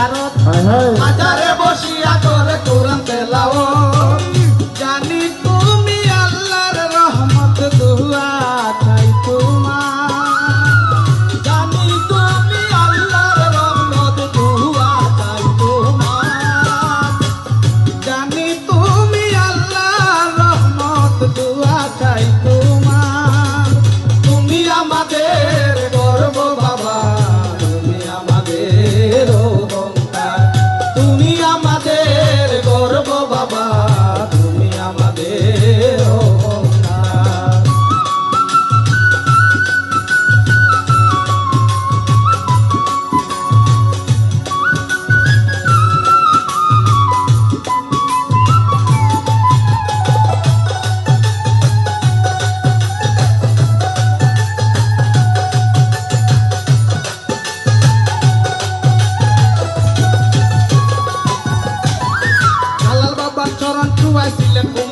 I Hai I see them.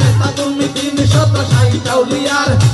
নেতা তুমি তিন শত ষাট